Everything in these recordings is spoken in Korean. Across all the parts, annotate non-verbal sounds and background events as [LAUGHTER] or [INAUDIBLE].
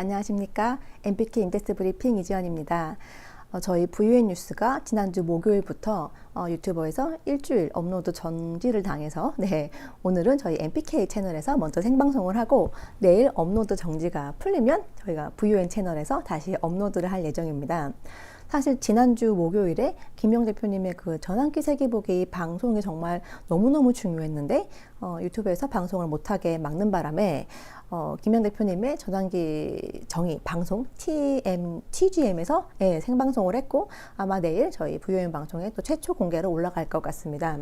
안녕하십니까. MPK 인덱스 브리핑 이지연입니다. 어, 저희 VUN 뉴스가 지난주 목요일부터 어, 유튜버에서 일주일 업로드 정지를 당해서 [LAUGHS] 네, 오늘은 저희 MPK 채널에서 먼저 생방송을 하고 내일 업로드 정지가 풀리면 저희가 VUN 채널에서 다시 업로드를 할 예정입니다. 사실 지난주 목요일에 김영 대표님의 그 전환기 세계보기 방송이 정말 너무너무 중요했는데 어, 유튜브에서 방송을 못하게 막는 바람에 어, 김영 대표님의 전환기 정의 방송 TM, TGM에서 예, 생방송을 했고 아마 내일 저희 VOM 방송에 또 최초 공개로 올라갈 것 같습니다.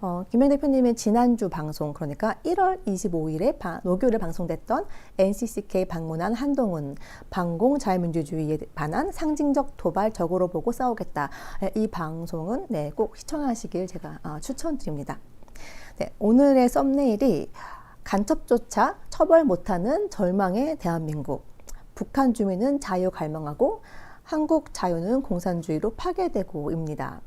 어, 김영 대표님의 지난주 방송 그러니까 1월 25일에 바, 목요일에 방송됐던 NCCK 방문한 한동훈 방공 자유민주주의에 반한 상징적 도발 적으로 보고 싸우겠다. 예, 이 방송은 네, 꼭 시청하시길 제가 어, 추천드립니다. 네, 오늘의 썸네일이 간첩조차 처벌 못하는 절망의 대한민국. 북한 주민은 자유 갈망하고 한국 자유는 공산주의로 파괴되고입니다.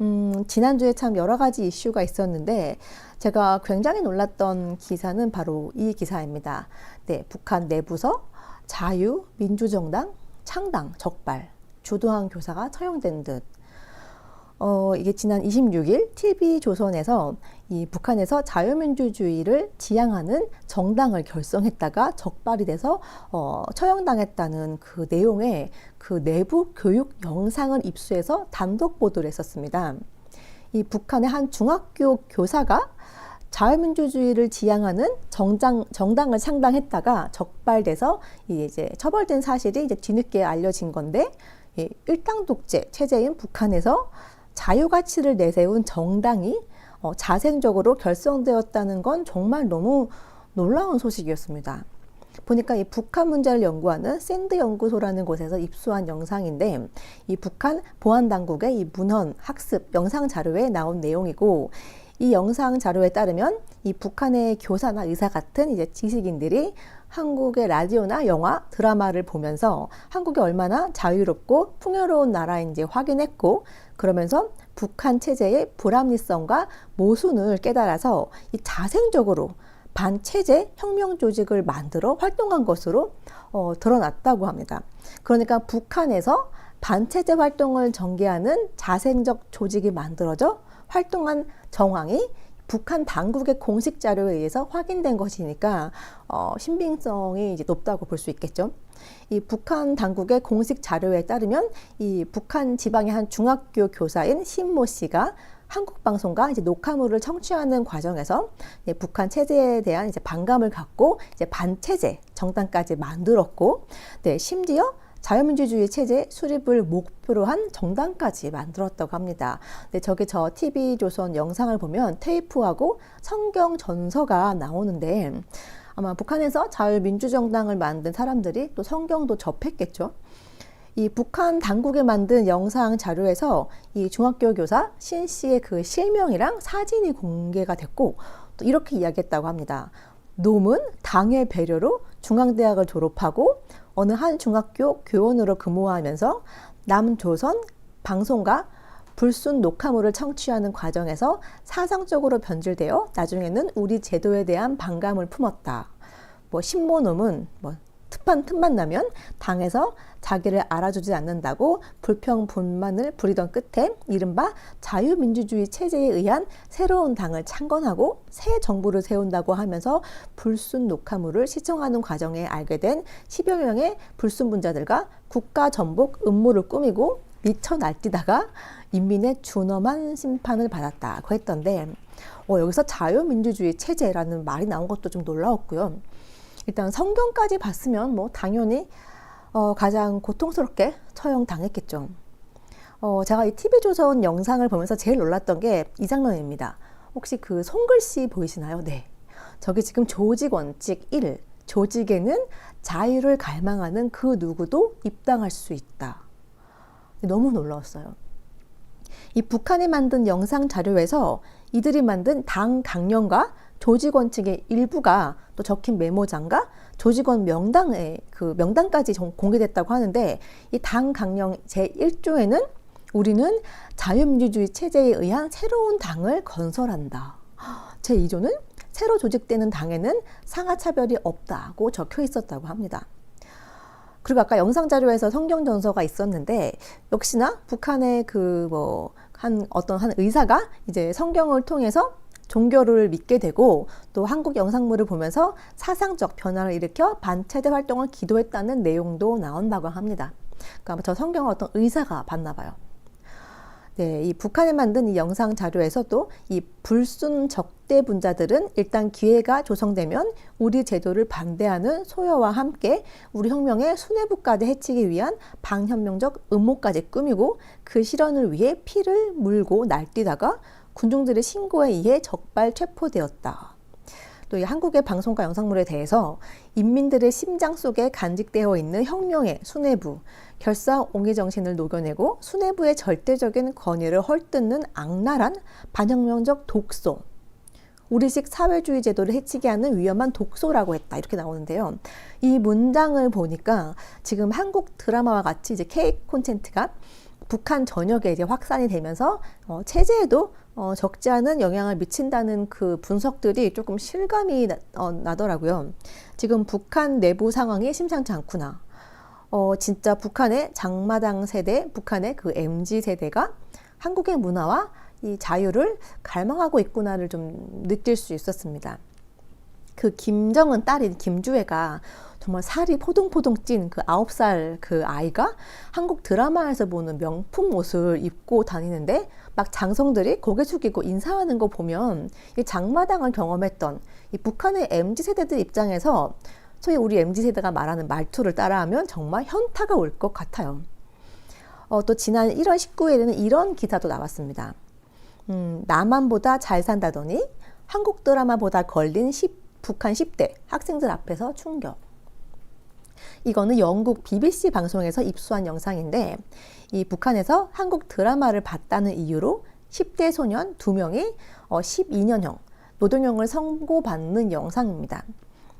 음, 지난주에 참 여러 가지 이슈가 있었는데 제가 굉장히 놀랐던 기사는 바로 이 기사입니다. 네, 북한 내부서 자유, 민주정당, 창당, 적발, 주도한 교사가 처형된 듯 어, 이게 지난 26일 TV조선에서 이 북한에서 자유민주주의를 지향하는 정당을 결성했다가 적발이 돼서 어, 처형당했다는 그 내용의 그 내부 교육 영상을 입수해서 단독 보도를 했었습니다. 이 북한의 한 중학교 교사가 자유민주주의를 지향하는 정당, 정당을 창당했다가 적발돼서 이제 처벌된 사실이 이제 뒤늦게 알려진 건데, 이 일당 독재 체제인 북한에서 자유 가치를 내세운 정당이 어, 자생적으로 결성되었다는 건 정말 너무 놀라운 소식이었습니다. 보니까 이 북한 문제를 연구하는 샌드 연구소라는 곳에서 입수한 영상인데 이 북한 보안 당국의 이 문헌 학습 영상 자료에 나온 내용이고 이 영상 자료에 따르면 이 북한의 교사나 의사 같은 이제 지식인들이 한국의 라디오나 영화, 드라마를 보면서 한국이 얼마나 자유롭고 풍요로운 나라인지 확인했고 그러면서 북한 체제의 불합리성과 모순을 깨달아서 이 자생적으로 반체제 혁명 조직을 만들어 활동한 것으로 어, 드러났다고 합니다. 그러니까 북한에서 반체제 활동을 전개하는 자생적 조직이 만들어져 활동한 정황이 북한 당국의 공식 자료에 의해서 확인된 것이니까 어, 신빙성이 이제 높다고 볼 수 있겠죠. 이 북한 당국의 공식 자료에 따르면 이 북한 지방의 한 중학교 교사인 신모 씨가 한국 방송과 이제 녹화물을 청취하는 과정에서 북한 체제에 대한 이제 반감을 갖고 이제 반체제 정당까지 만들었고, 네 심지어 자유민주주의 체제 수립을 목표로 한 정당까지 만들었다고 합니다. 근데 저기 저 TV조선 영상을 보면 테이프하고 성경 전서가 나오는데 아마 북한에서 자유민주정당을 만든 사람들이 또 성경도 접했겠죠. 이 북한 당국에 만든 영상 자료에서 이 중학교 교사 신 씨의 그 실명이랑 사진이 공개가 됐고 또 이렇게 이야기했다고 합니다. 놈은 당의 배려로 중앙대학을 졸업하고 어느 한 중학교 교원으로 근무하면서 남조선 방송과 불순 녹화물을 청취하는 과정에서 사상적으로 변질되어 나중에는 우리 제도에 대한 반감을 품었다. 뭐 신모놈은 뭐 틈만 틈만 나면 당에서 자기를 알아주지 않는다고 불평 분만을 부리던 끝에 이른바 자유민주주의 체제에 의한 새로운 당을 창건하고 새 정부를 세운다고 하면서 불순 녹화물을 시청하는 과정에 알게 된 10여 명의 불순 분자들과 국가 전복 음모를 꾸미고 미쳐 날뛰다가 인민의 준엄한 심판을 받았다고 했던데 어, 여기서 자유민주주의 체제라는 말이 나온 것도 좀 놀라웠고요. 일단 성경까지 봤으면 뭐 당연히 어, 가장 고통스럽게 처형당했겠죠. 어, 제가 이 TV조선 영상을 보면서 제일 놀랐던 게 이 장면입니다. 혹시 그 손글씨 보이시나요? 네. 저기 지금 조직 원칙 1. 조직에는 자유를 갈망하는 그 누구도 입당할 수 있다. 너무 놀라웠어요. 이 북한이 만든 영상 자료에서 이들이 만든 당 강령과 조직원 측의 일부가 또 적힌 메모장과 조직원 명단의 그 명단까지 공개됐다고 하는데 이 당 강령 제1조에는 우리는 자유민주주의 체제에 의한 새로운 당을 건설한다. [GASPS] 제2조는 새로 조직되는 당에는 상하 차별이 없다고 적혀 있었다고 합니다. 그리고 아까 영상 자료에서 성경 전서가 있었는데 역시나 북한의 그 뭐 한 어떤 한 의사가 이제 성경을 통해서 종교를 믿게 되고 또 한국 영상물을 보면서 사상적 변화를 일으켜 반체대 활동을 기도했다는 내용도 나온다고 합니다. 그러니까 저 성경을 어떤 의사가 봤나 봐요. 네, 이 북한에 만든 이 영상 자료에서도 이 불순 적대 분자들은 일단 기회가 조성되면 우리 제도를 반대하는 소여와 함께 우리 혁명의 수뇌부까지 해치기 위한 반혁명적 음모까지 꾸미고 그 실현을 위해 피를 물고 날뛰다가 군중들의 신고에 의해 적발 체포되었다. 또이 한국의 방송과 영상물에 대해서 인민들의 심장 속에 간직되어 있는 혁명의 수뇌부, 결사 옹의 정신을 녹여내고 수뇌부의 절대적인 권위를 헐뜯는 악랄한 반혁명적 독소, 우리식 사회주의 제도를 해치게 하는 위험한 독소라고 했다. 이렇게 나오는데요. 이 문장을 보니까 지금 한국 드라마와 같이 이제 K 콘텐츠가 북한 전역에 이제 확산이 되면서 어, 체제에도 어, 적지 않은 영향을 미친다는 그 분석들이 조금 실감이 나, 어, 나더라고요. 지금 북한 내부 상황이 심상치 않구나. 어, 진짜 북한의 장마당 세대, 북한의 그 MZ 세대가 한국의 문화와 이 자유를 갈망하고 있구나를 좀 느낄 수 있었습니다. 그 김정은 딸인 김주애가 정말 살이 포동포동 찐 그 아홉 살 그 아이가 한국 드라마에서 보는 명품 옷을 입고 다니는데 막 장성들이 고개 숙이고 인사하는 거 보면 이 장마당을 경험했던 이 북한의 MZ 세대들 입장에서 소위 우리 MZ 세대가 말하는 말투를 따라하면 정말 현타가 올 것 같아요. 어, 또 지난 1월 19일에는 이런 기사도 나왔습니다. 음, 남한보다 잘 산다더니 한국 드라마보다 걸린 10, 북한 10대 학생들 앞에서 충격. 이거는 영국 BBC 방송에서 입수한 영상인데 이 북한에서 한국 드라마를 봤다는 이유로 10대 소년 2명이 어, 12년형 노동형을 선고받는 영상입니다.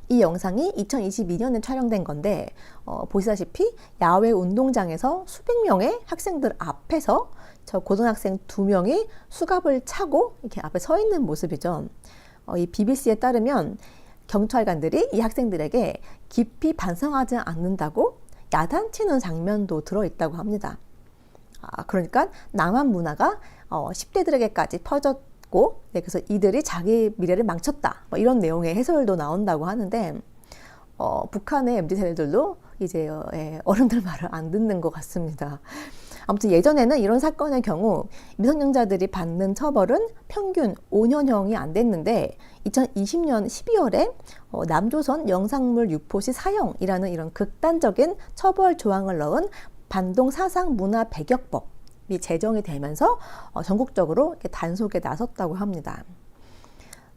이 영상이 2022년에 촬영된 건데 어, 보시다시피 야외 운동장에서 수백 명의 학생들 앞에서 저 고등학생 두 명이 수갑을 차고 이렇게 앞에 서 있는 모습이죠. 어, 이 BBC에 따르면 경찰관들이 이 학생들에게 깊이 반성하지 않는다고 야단치는 장면도 들어있다고 합니다. 아, 그러니까 남한 문화가 어, 10대들에게까지 퍼졌고, 네, 그래서 이들이 자기 미래를 망쳤다. 뭐 이런 내용의 해설도 나온다고 하는데, 어, 북한의 MZ 세대들도 이제 어, 예, 어른들 말을 안 듣는 것 같습니다. 아무튼 예전에는 이런 사건의 경우 미성년자들이 받는 처벌은 평균 5년형이 안 됐는데 2020년 12월에 어, 남조선 영상물 유포시 사형이라는 이런 극단적인 처벌 조항을 넣은 반동 사상 문화 배격법 이 제정이 되면서 어, 전국적으로 단속에 나섰다고 합니다.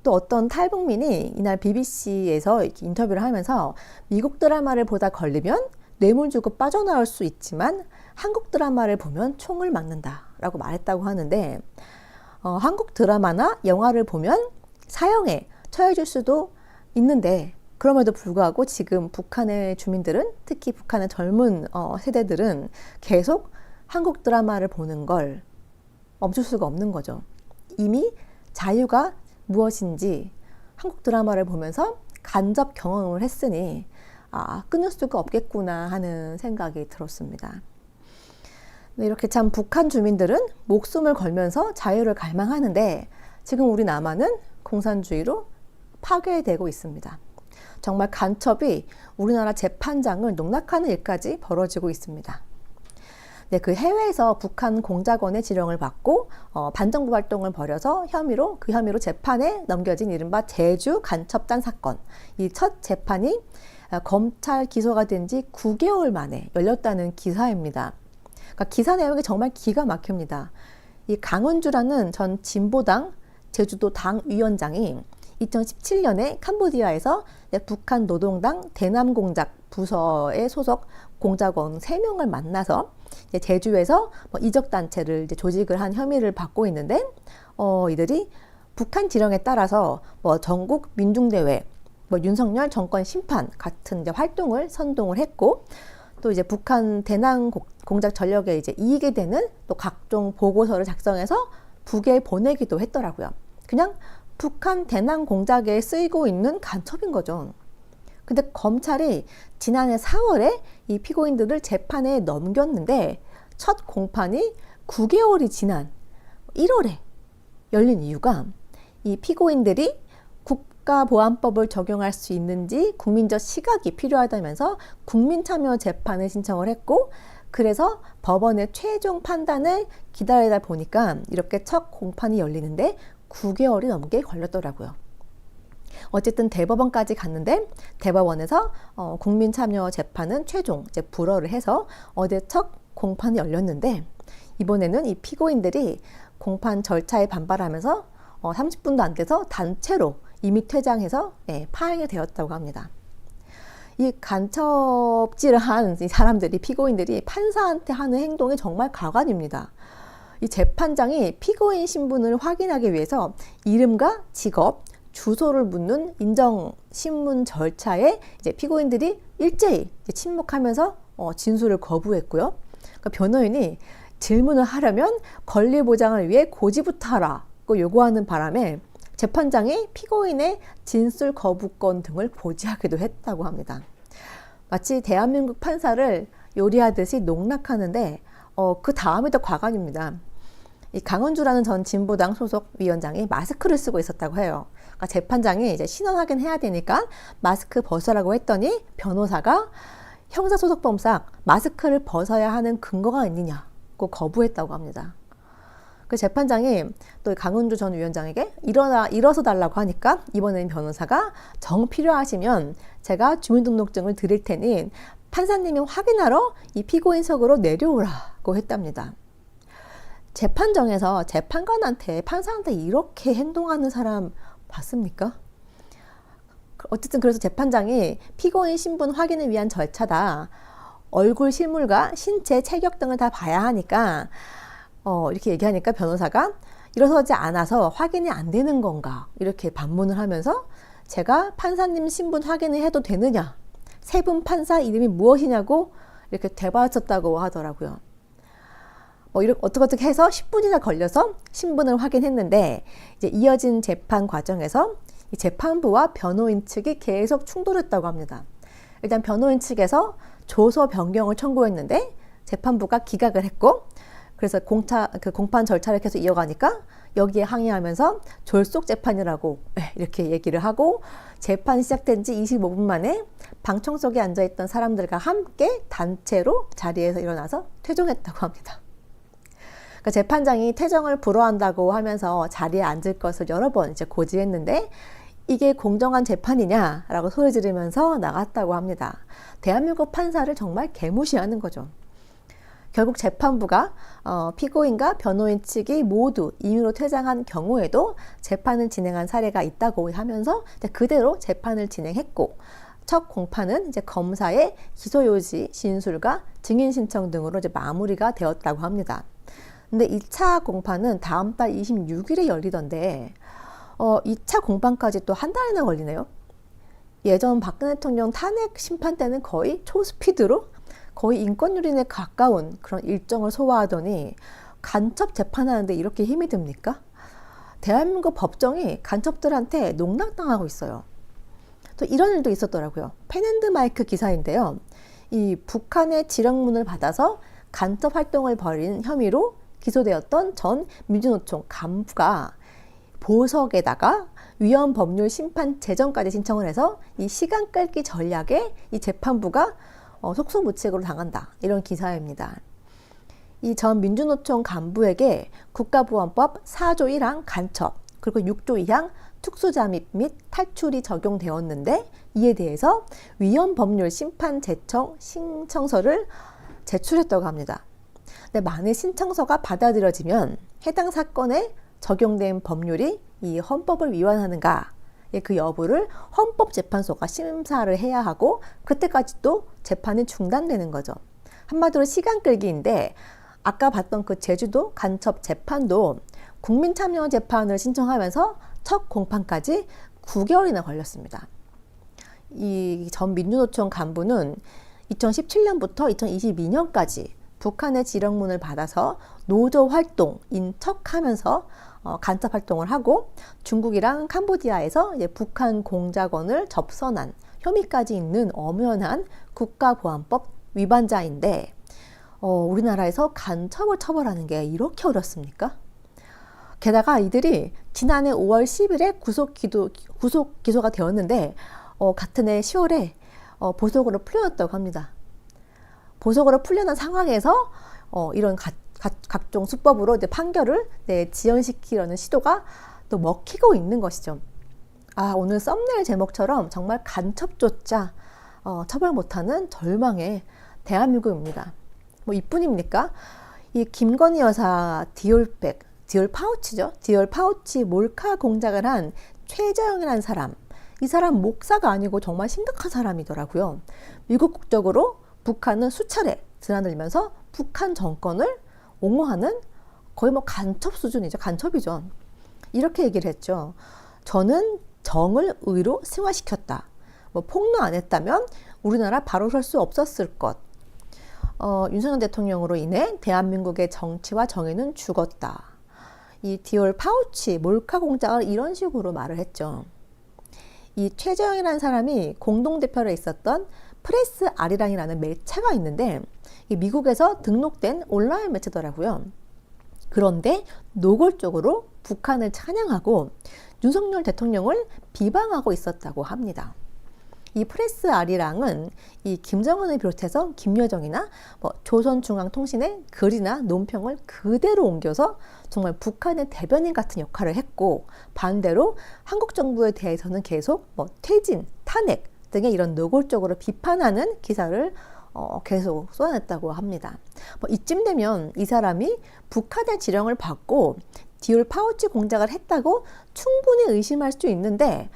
또 어떤 탈북민이 이날 BBC에서 인터뷰를 하면서 미국 드라마를 보다 걸리면 뇌물 주고 빠져나올 수 있지만 한국 드라마를 보면 총을 맞는다라고 말했다고 하는데 어, 한국 드라마나 영화를 보면 사형에 처해질 수도 있는데 그럼에도 불구하고 지금 북한의 주민들은 특히 북한의 젊은 어, 세대들은 계속 한국 드라마를 보는 걸 멈출 수가 없는 거죠. 이미 자유가 무엇인지 한국 드라마를 보면서 간접 경험을 했으니 아, 끊을 수가 없겠구나 하는 생각이 들었습니다. 네, 이렇게 참 북한 주민들은 목숨을 걸면서 자유를 갈망하는데 지금 우리 남한은 공산주의로 파괴되고 있습니다. 정말 간첩이 우리나라 재판장을 농락하는 일까지 벌어지고 있습니다. 네, 그 해외에서 북한 공작원의 지령을 받고 어, 반정부 활동을 벌여서 혐의로 그 혐의로 재판에 넘겨진 이른바 제주 간첩단 사건. 이 첫 재판이 어, 검찰 기소가 된 지 9개월 만에 열렸다는 기사입니다. 그러니까 기사 내용이 정말 기가 막힙니다. 이 강은주라는 전 진보당 제주도 당 위원장이 2017년에 캄보디아에서 북한 노동당 대남공작 부서의 소속 공작원 3명을 만나서 제주에서 뭐 이적 단체를 조직을 한 혐의를 받고 있는데 어, 이들이 북한 지령에 따라서 뭐 전국 민중대회, 뭐 윤석열 정권 심판 같은 활동을 선동을 했고 또 이제 북한 대남 공작 전력에 이제 이익이 되는 또 각종 보고서를 작성해서 북에 보내기도 했더라고요. 그냥 북한 대남 공작에 쓰이고 있는 간첩인 거죠. 근데 검찰이 지난해 4월에 이 피고인들을 재판에 넘겼는데 첫 공판이 9개월이 지난 1월에 열린 이유가 이 피고인들이 국가보안법을 적용할 수 있는지 국민적 시각이 필요하다면서 국민참여 재판을 신청을 했고 그래서 법원의 최종 판단을 기다리다 보니까 이렇게 첫 공판이 열리는데 9개월이 넘게 걸렸더라고요. 어쨌든 대법원까지 갔는데 대법원에서 어, 국민 참여 재판은 최종 이제 불허를 해서 어제 첫 공판이 열렸는데 이번에는 이 피고인들이 공판 절차에 반발하면서 어, 30분도 안 돼서 단체로 이미 퇴장해서 예, 파행이 되었다고 합니다. 이 간첩질을 한이 사람들이 피고인들이 판사한테 하는 행동이 정말 가관입니다. 이 재판장이 피고인 신분을 확인하기 위해서 이름과 직업, 주소를 묻는 인정 신문 절차에 이제 피고인들이 일제히 침묵하면서 어, 진술을 거부했고요. 그러니까 변호인이 질문을 하려면 권리 보장을 위해 고지부터 하라고 요구하는 바람에 재판장이 피고인의 진술 거부권 등을 고지하기도 했다고 합니다. 마치 대한민국 판사를 요리하듯이 농락하는데 어, 그 다음이 더 과관입니다. 이 강원주라는 전 진보당 소속 위원장이 마스크를 쓰고 있었다고 해요. 그러니까 재판장이 이제 신원 확인해야 되니까 마스크 벗으라고 했더니 변호사가 형사소송법상 마스크를 벗어야 하는 근거가 있느냐고 거부했다고 합니다. 그 재판장이 또 강은주 전 위원장에게 일어나 일어서 달라고 하니까 이번에는 변호사가 정 필요하시면 제가 주민등록증을 드릴 테니 판사님이 확인하러 이 피고인석으로 내려오라고 했답니다. 재판정에서 재판관한테 판사한테 이렇게 행동하는 사람 봤습니까? 어쨌든 그래서 재판장이 피고인 신분 확인을 위한 절차다. 얼굴 실물과 신체 체격 등을 다 봐야 하니까 어, 이렇게 얘기하니까 변호사가 일어서지 않아서 확인이 안 되는 건가 이렇게 반문을 하면서 제가 판사님 신분 확인을 해도 되느냐 세 분 판사 이름이 무엇이냐고 이렇게 대화쳤다고 하더라고요. 뭐 이렇게 어떻게 해서 10분이나 걸려서 신분을 확인했는데 이제 이어진 재판 과정에서 이 재판부와 변호인 측이 계속 충돌했다고 합니다. 일단 변호인 측에서 조서 변경을 청구했는데 재판부가 기각을 했고 그래서 공차 그 공판 절차를 계속 이어가니까 여기에 항의하면서 졸속 재판이라고 예, 이렇게 얘기를 하고 재판이 시작된 지 25분 만에 방청석에 앉아 있던 사람들과 함께 단체로 자리에서 일어나서 퇴종했다고 합니다. 그러니까 재판장이 퇴정을 불허한다고 하면서 자리에 앉을 것을 여러 번 이제 고지했는데 이게 공정한 재판이냐라고 소리 지르면서 나갔다고 합니다. 대한민국 판사를 정말 개무시하는 거죠. 결국 재판부가 어, 피고인과 변호인 측이 모두 임의로 퇴장한 경우에도 재판을 진행한 사례가 있다고 하면서 그대로 재판을 진행했고 첫 공판은 이제 검사의 기소 요지 진술과 증인 신청 등으로 이제 마무리가 되었다고 합니다. 근데 2차 공판은 다음 달 26일에 열리던데 어, 2차 공판까지 또 한 달이나 걸리네요. 예전 박근혜 대통령 탄핵 심판 때는 거의 초스피드로 거의 인권유린에 가까운 그런 일정을 소화하더니 간첩 재판하는데 이렇게 힘이 듭니까? 대한민국 법정이 간첩들한테 농락당하고 있어요. 또 이런 일도 있었더라고요. 펜앤드 마이크 기사인데요. 이 북한의 지령문을 받아서 간첩 활동을 벌인 혐의로 기소되었던 전 민주노총 간부가 보석에다가 위헌 법률 심판 재정까지 신청을 해서 이 시간 끌기 전략에 이 재판부가 어, 속수무책으로 당한다. 이런 기사입니다. 이 전 민주노총 간부에게 국가보안법 4조 1항 간첩 그리고 6조 2항 특수잠입 및 탈출이 적용되었는데 이에 대해서 위헌 법률 심판 제청 신청서를 제출했다고 합니다. 근데 만일 신청서가 받아들여지면 해당 사건에 적용된 법률이 이 헌법을 위반하는가 그 여부를 헌법재판소가 심사를 해야 하고 그때까지 또 재판이 중단되는 거죠. 한마디로 시간 끌기인데 아까 봤던 그 제주도 간첩 재판도 국민 참여 재판을 신청하면서 첫 공판까지 9개월이나 걸렸습니다. 이 전 민주노총 간부는 2017년부터 2022년까지 북한의 지령문을 받아서 노조 활동인 척하면서 어, 간첩 활동을 하고 중국이랑 캄보디아에서 북한 공작원을 접선한 혐의까지 있는 엄연한 국가보안법 위반자인데 어, 우리나라에서 간첩을 처벌하는 게 이렇게 어렵습니까? 게다가 이들이 지난해 5월 10일에 구속 기도, 구속 기소가 되었는데 어, 같은 해 10월에 어, 보석으로 풀려났다고 합니다. 보석으로 풀려난 상황에서 어, 이런 가, 가, 각 종 수법으로 이제 판결을 네, 지연시키려는 시도가 또 먹히고 있는 것이죠. 아, 오늘 썸네일 제목처럼 정말 간첩조차 어, 처벌 못하는 절망의 대한민국입니다. 뭐 이뿐입니까? 이 김건희 여사 디올백, 디올 파우치죠. 디올 파우치 몰카 공작을 한 최재형이라는 사람. 이 사람 목사가 아니고 정말 심각한 사람이더라고요. 미국 국적으로 북한은 수차례 드나들면서 북한 정권을 옹호하는 거의 뭐 간첩 수준이죠. 간첩이죠. 이렇게 얘기를 했죠. 저는 정을 의로 승화시켰다. 뭐 폭로 안 했다면 우리나라 바로 설 수 없었을 것. 어, 윤석열 대통령으로 인해 대한민국의 정치와 정의는 죽었다. 이 디올 파우치 몰카 공작을 이런 식으로 말을 했죠. 이 최재형이라는 사람이 공동 대표로 있었던 프레스 아리랑이라는 매체가 있는데 미국에서 등록된 온라인 매체더라고요. 그런데 노골적으로 북한을 찬양하고 윤석열 대통령을 비방하고 있었다고 합니다. 이 프레스 아리랑은 이 김정은을 비롯해서 김여정이나 뭐 조선중앙통신의 글이나 논평을 그대로 옮겨서 정말 북한의 대변인 같은 역할을 했고 반대로 한국 정부에 대해서는 계속 뭐 퇴진, 탄핵 등의 이런 노골적으로 비판하는 기사를 어, 계속 쏟아냈다고 합니다. 뭐 이쯤 되면 이 사람이 북한의 지령을 받고 디올 파우치 공작을 했다고 충분히 의심할 수 있는데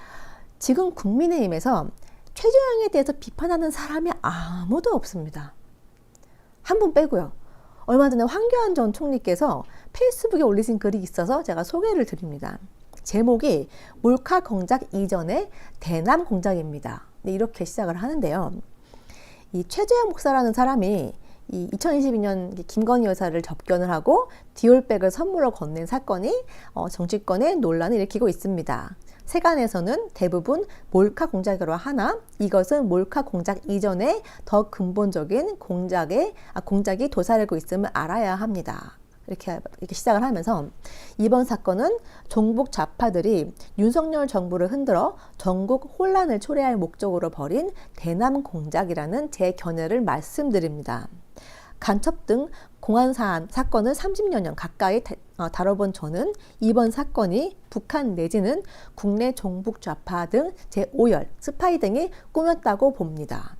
지금 국민의힘에서 최재형에 대해서 비판하는 사람이 아무도 없습니다. 한 분 빼고요. 얼마 전에 황교안 전 총리께서 페이스북에 올리신 글이 있어서 제가 소개를 드립니다. 제목이 몰카 공작 이전의 대남 공작입니다. 네, 이렇게 시작을 하는데요. 이 최재형 목사라는 사람이 이 2022년 김건희 여사를 접견을 하고 디올백을 선물로 건넨 사건이 어, 정치권에 논란을 일으키고 있습니다. 세간에서는 대부분 몰카 공작으로 하나 이것은 몰카 공작 이전에 더 근본적인 공작에 아, 공작이 도사리고 있음을 알아야 합니다. 이렇게 이렇게 시작을 하면서 이번 사건은 종북 좌파들이 윤석열 정부를 흔들어 전국 혼란을 초래할 목적으로 벌인 대남 공작이라는 제 견해를 말씀드립니다. 간첩 등 공안 사안 사건을 30여 년 가까이 어, 다뤄본 저는 이번 사건이 북한 내지는 국내 종북 좌파 등 제5열 스파이 등이 꾸몄다고 봅니다.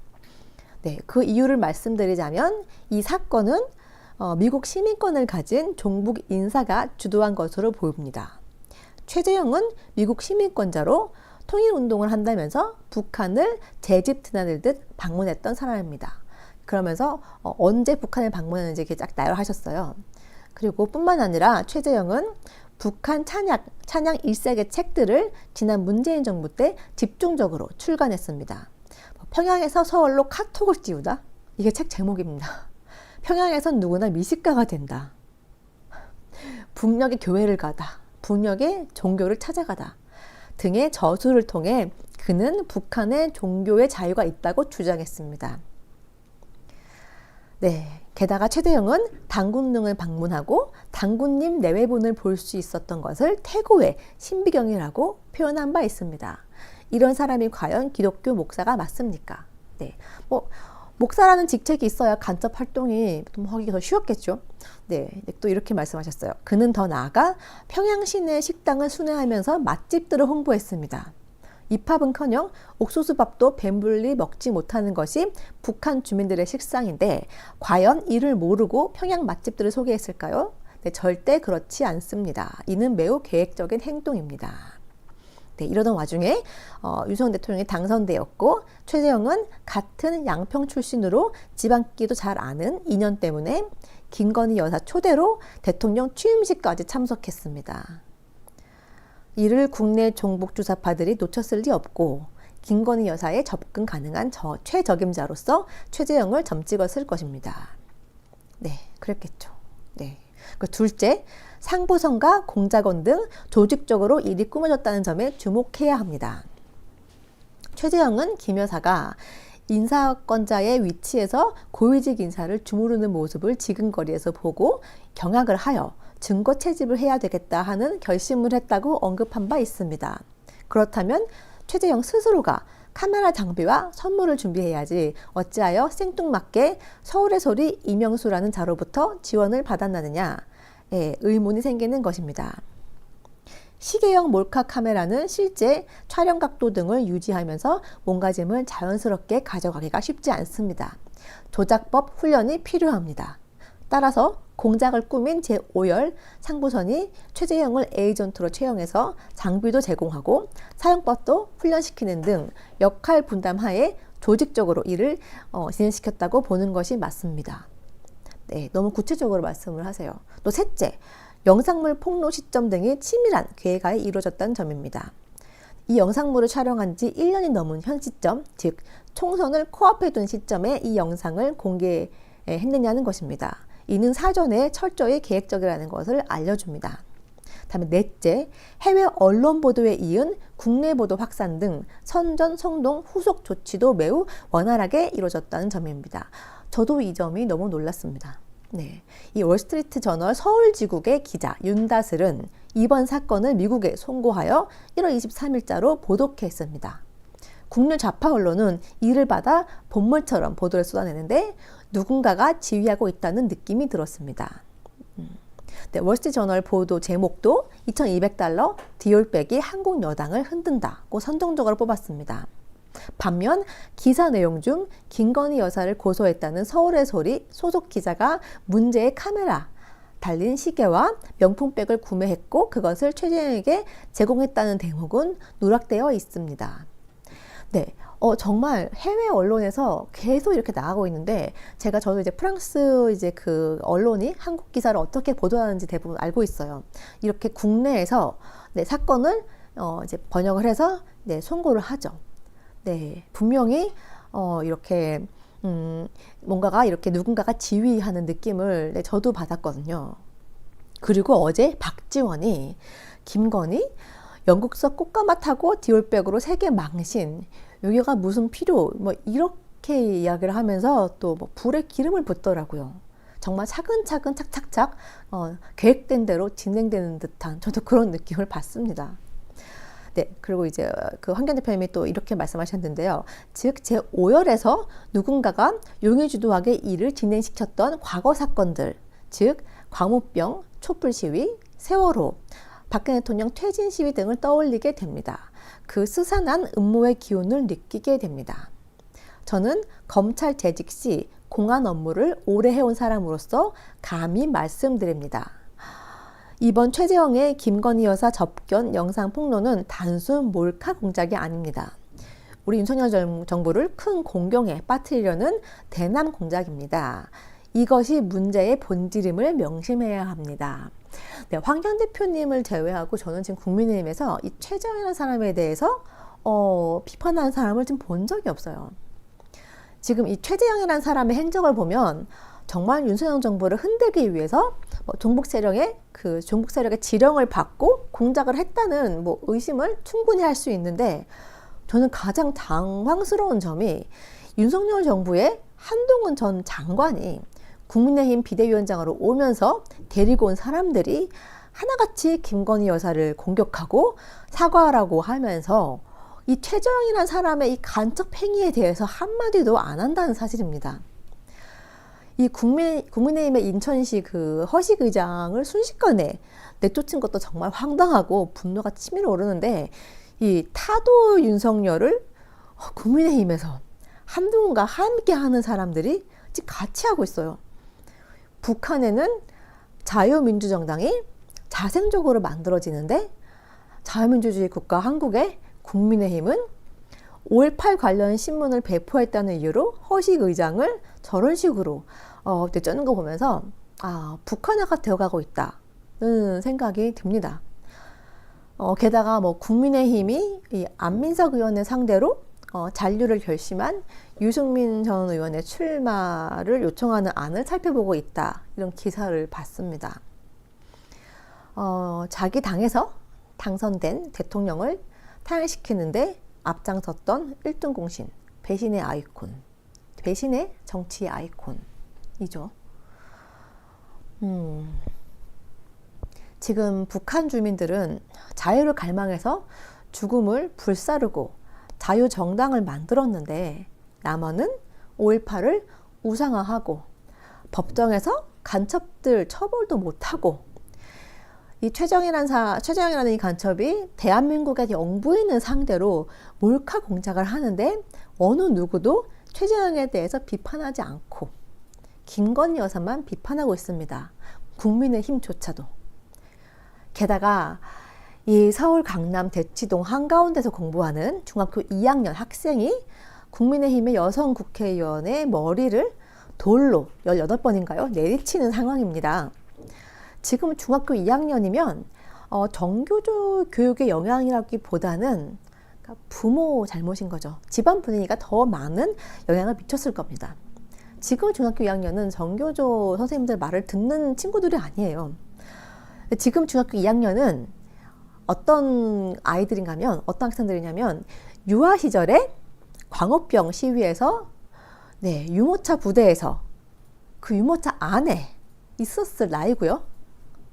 네, 그 이유를 말씀드리자면 이 사건은 어, 미국 시민권을 가진 종북 인사가 주도한 것으로 보입니다. 최재형은 미국 시민권자로 통일운동을 한다면서 북한을 제집 드나들 듯 방문했던 사람입니다. 그러면서 어, 언제 북한을 이렇게 쫙 나열하셨어요. 그리고 뿐만 아니라 최재형은 북한 찬양, 찬양 일색의 책들을 지난 문재인 정부 때 집중적으로 출간했습니다. 평양에서 서울로 카톡을 띄우다? 이게 책 제목입니다. 평양에선 누구나 미식가가 된다. 북녘의 교회를 가다. 북녘의 종교를 찾아가다. 등의 저수를 통해 그는 북한의 종교의 자유가 있다고 주장했습니다. 네. 게다가 최대영은 당군릉을 방문하고 당군님 내외분을 볼 수 있었던 것을 태고의 신비경이라고 표현한 바 있습니다. 이런 사람이 과연 기독교 목사가 맞습니까? 네. 뭐, 목사라는 직책이 있어야 간접 활동이 좀 하기가 더 쉬웠겠죠. 네, 또 이렇게 말씀하셨어요. 그는 더 나아가 평양 시내 식당을 순회하면서 맛집들을 홍보했습니다. 입합은커녕 옥수수밥도 배불리 먹지 못하는 것이 북한 주민들의 식상인데 과연 이를 모르고 평양 맛집들을 소개했을까요? 네, 절대 그렇지 않습니다. 이는 매우 계획적인 행동입니다. 네, 이러던 와중에 어, 유승 대통령이 당선되었고 최재형은 같은 양평 출신으로 지방기도 잘 아는 인연 때문에 김건희 여사 초대로 대통령 취임식까지 참석했습니다. 이를 국내 종북 주사파들이 놓쳤을 리 없고 김건희 여사의 접근 가능한 저 최적임자로서 최재형을 점찍었을 것입니다. 네, 그랬겠죠. 네. 그 둘째, 상부선과 공작원 등 조직적으로 일이 꾸며졌다는 점에 주목해야 합니다. 최재형은 김 여사가 인사권자의 위치에서 고위직 인사를 주무르는 모습을 지근거리에서 보고 경악을 하여 증거 채집을 해야 되겠다 하는 결심을 했다고 언급한 바 있습니다. 그렇다면 최재형 스스로가 카메라 장비와 선물을 준비해야지 어찌하여 생뚱맞게 서울의 소리 이명수라는 자로부터 지원을 받았나느냐 예, 의문이 생기는 것입니다. 시계형 몰카 카메라는 실제 촬영 각도 등을 유지하면서 몸가짐을 자연스럽게 가져가기가 쉽지 않습니다. 조작법 훈련이 필요합니다. 따라서 공작을 꾸민 제5열 상부선이 최재형을 에이전트로 채용해서 장비도 제공하고 사용법도 훈련시키는 등 역할 분담 하에 조직적으로 일을 어, 진행시켰다고 보는 것이 맞습니다. 네, 너무 구체적으로 말씀을 하세요. 또 셋째, 영상물 폭로 시점 등이 치밀한 계획하에 이루어졌다는 점입니다. 이 영상물을 촬영한 지 1년이 넘은 현 시점, 즉 총선을 코앞에 둔 시점에 이 영상을 공개했느냐는 것입니다. 이는 사전에 철저히 계획적이라는 것을 알려줍니다. 다음에 넷째, 해외 언론 보도에 이은 국내 보도 확산 등 선전, 성동, 후속 조치도 매우 원활하게 이루어졌다는 점입니다. 저도 이 점이 너무 놀랐습니다. 네. 이 월스트리트 저널 서울지국의 기자 윤다슬은 이번 사건을 미국에 송고하여 1월 23일자로 보도했습니다. 국내 좌파 언론은 이를 받아 본물처럼 보도를 쏟아내는데 누군가가 지휘하고 있다는 느낌이 들었습니다. 음. 네, 월스트리트 저널 보도 제목도 2200달러 디올백이 한국 여당을 흔든다고 선정적으로 뽑았습니다. 반면 기사 내용 중 김건희 여사를 고소했다는 서울의 소리 소속 기자가 문제의 카메라 달린 시계와 명품백을 구매했고 그것을 최재형에게 제공했다는 대목은 누락되어 있습니다. 네, 어, 정말 해외 언론에서 계속 이렇게 나가고 있는데 제가 저도 이제 프랑스 이제 그 언론이 한국 기사를 어떻게 보도하는지 대부분 알고 있어요. 이렇게 국내에서 네, 사건을 어, 이제 번역을 해서 네, 송고를 하죠. 네, 분명히 어, 이렇게 음, 뭔가가 이렇게 누군가가 지휘하는 느낌을 네, 저도 받았거든요. 그리고 어제 박지원이 김건희 영국서 꽃가마 타고 디올백으로 세계 망신 여기가 무슨 필요 뭐 이렇게 이야기를 하면서 또 뭐 불에 기름을 붓더라고요. 정말 차근차근 착착착 어, 계획된 대로 진행되는 듯한 저도 그런 느낌을 받습니다. 네, 그리고 이제 그 황경 대표님이 또 이렇게 말씀하셨는데요. 즉, 제5열에서 누군가가 용의주도하게 일을 진행시켰던 과거 사건들, 즉, 광우병, 촛불 시위, 세월호, 박근혜 대통령 퇴진 시위 등을 떠올리게 됩니다. 그 스산한 음모의 기운을 느끼게 됩니다. 저는 검찰 재직 시 공안 업무를 오래 해온 사람으로서 감히 말씀드립니다. 이번 최재형의 김건희 여사 접견 영상 폭로는 단순 몰카 공작이 아닙니다. 우리 윤석열 정부를 큰 공경에 빠뜨리려는 대남 공작입니다. 이것이 문제의 본질임을 명심해야 합니다. 네, 황경 대표님을 제외하고 저는 지금 국민의힘에서 이 최재형이라는 사람에 대해서 어, 비판하는 사람을 지금 본 적이 없어요. 지금 이 최재형이라는 사람의 행적을 보면 정말 윤석열 정부를 흔들기 위해서 뭐 종북 세력의 그 종북 세력의 지령을 받고 공작을 했다는 뭐 의심을 충분히 할 수 있는데 저는 가장 당황스러운 점이 윤석열 정부의 한동훈 전 장관이 국민의힘 비대위원장으로 오면서 데리고 온 사람들이 하나같이 김건희 여사를 공격하고 사과하라고 하면서 이 최저영이라는 사람의 이 간첩 행위에 대해서 한마디도 안 한다는 사실입니다. 이 국민, 국민의힘의 인천시 그 허식 의장을 순식간에 내쫓은 것도 정말 황당하고 분노가 치밀어 오르는데 이 타도 윤석열을 국민의힘에서 한동훈과 함께 하는 사람들이 같이 하고 있어요. 북한에는 자유민주정당이 자생적으로 만들어지는데 자유민주주의 국가 한국의 국민의힘은 5.18 관련 신문을 배포했다는 이유로 허식 의장을 저런 식으로 어, 쩌는 거 보면서 아, 북한화가 되어가고 있다는 생각이 듭니다. 어, 게다가 뭐 국민의힘이 이 안민석 의원을 상대로 어, 잔류를 결심한 유승민 전 의원의 출마를 요청하는 안을 살펴보고 있다. 이런 기사를 봤습니다. 어, 자기 당에서 당선된 대통령을 탄핵시키는데 앞장섰던 1등 공신, 배신의 아이콘, 배신의 정치의 아이콘이죠. 음, 지금 북한 주민들은 자유를 갈망해서 죽음을 불사르고 자유정당을 만들었는데 남한은 5.18을 우상화하고 법정에서 간첩들 처벌도 못하고 이 최정이라는 사, 최정이라는 이 간첩이 대한민국의 영부인을 상대로 몰카 공작을 하는데 어느 누구도 최재형에 대해서 비판하지 않고 김건희 여사만 비판하고 있습니다. 국민의힘조차도. 게다가 이 서울 강남 대치동 한가운데서 공부하는 중학교 2학년 학생이 국민의힘의 여성 국회의원의 머리를 돌로 18번인가요? 내리치는 상황입니다. 지금 중학교 2학년이면 어, 정교조 교육의 영향이라기보다는 그러니까 부모 잘못인 거죠. 집안 분위기가 더 많은 영향을 미쳤을 겁니다. 지금 중학교 2학년은 정교조 선생님들 말을 듣는 친구들이 아니에요. 지금 중학교 2학년은 어떤 아이들인가면 어떤 학생들이냐면 유아 시절에 광우병 시위에서 네, 유모차 부대에서 그 유모차 안에 있었을 나이고요.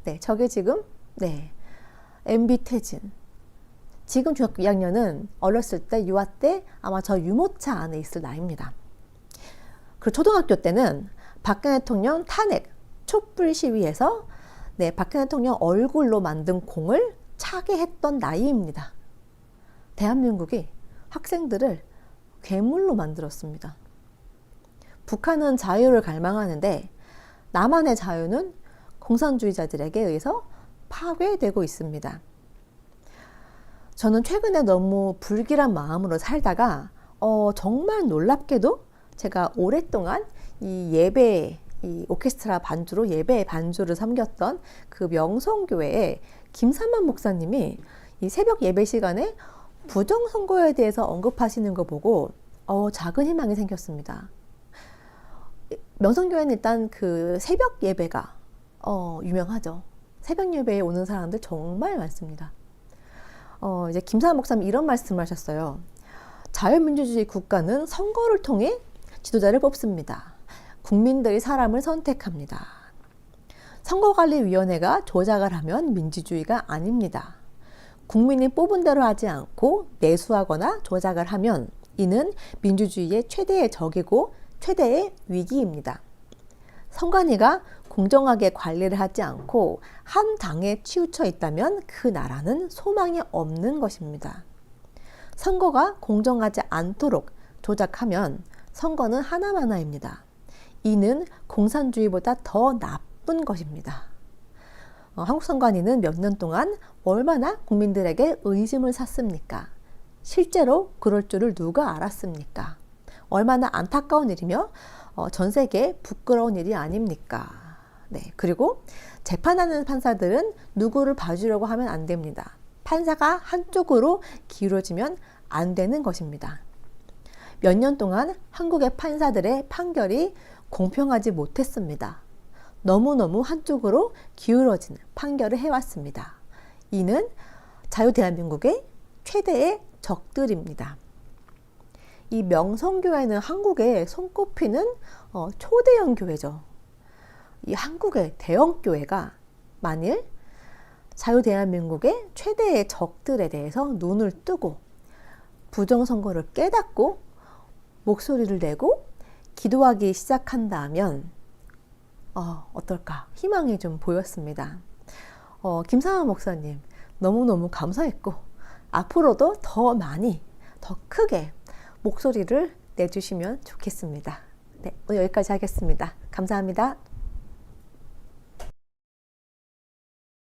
네, 저게 지금 네. MB 퇴진. 지금 중학교 2학년은 어렸을 때 유아 때 아마 저 유모차 안에 있을 나이입니다. 그리고 초등학교 때는 박근혜 대통령 탄핵 촛불 시위에서 네, 박근혜 대통령 얼굴로 만든 공을 차게 했던 나이입니다. 대한민국이 학생들을 괴물로 만들었습니다. 북한은 자유를 갈망하는데 남한의 자유는 공산주의자들에게 의해서 파괴되고 있습니다. 저는 최근에 너무 불길한 마음으로 살다가 어, 정말 놀랍게도 제가 오랫동안 이 예배 이 오케스트라 반주로 예배 반주를 섬겼던 그 명성교회에 김삼만 목사님이 이 새벽 예배 시간에 부정선거에 대해서 언급하시는 거 보고 어, 작은 희망이 생겼습니다. 명성교회는 일단 그 새벽 예배가 어, 유명하죠. 새벽 예배에 오는 사람들 정말 많습니다. 어, 이제 김사한 목사님 이런 말씀을 하셨어요. 자유민주주의 국가는 선거를 통해 지도자를 뽑습니다. 국민들이 사람을 선택합니다. 선거관리위원회가 조작을 하면 민주주의가 아닙니다. 국민이 뽑은 대로 하지 않고 내수하거나 조작을 하면 이는 민주주의의 최대의 적이고 최대의 위기입니다. 선관위가 공정하게 관리를 하지 않고 한 당에 치우쳐 있다면 그 나라는 소망이 없는 것입니다. 선거가 공정하지 않도록 조작하면 선거는 하나마나입니다. 이는 공산주의보다 더 나쁜 것입니다. 어, 한국 선관위는 몇 년 동안 얼마나 국민들에게 의심을 샀습니까? 실제로 그럴 줄을 누가 알았습니까? 얼마나 안타까운 일이며 어, 전 세계 부끄러운 일이 아닙니까? 네. 그리고 재판하는 판사들은 누구를 봐주려고 하면 안 됩니다. 판사가 한쪽으로 기울어지면 안 되는 것입니다. 몇 년 동안 한국의 판사들의 판결이 공평하지 못했습니다. 너무너무 한쪽으로 기울어진 판결을 해왔습니다. 이는 자유 대한민국의 최대의 적들입니다. 이 명성교회는 한국에 손꼽히는 어, 초대형 교회죠. 이 한국의 대형 교회가 만일 자유 대한민국의 최대의 적들에 대해서 눈을 뜨고 부정선거를 깨닫고 목소리를 내고 기도하기 시작한다면 어, 어떨까 희망이 좀 보였습니다. 어, 김상환 목사님 너무너무 감사했고 앞으로도 더 많이 더 크게 목소리를 내주시면 좋겠습니다. 네, 오늘 여기까지 하겠습니다. 감사합니다.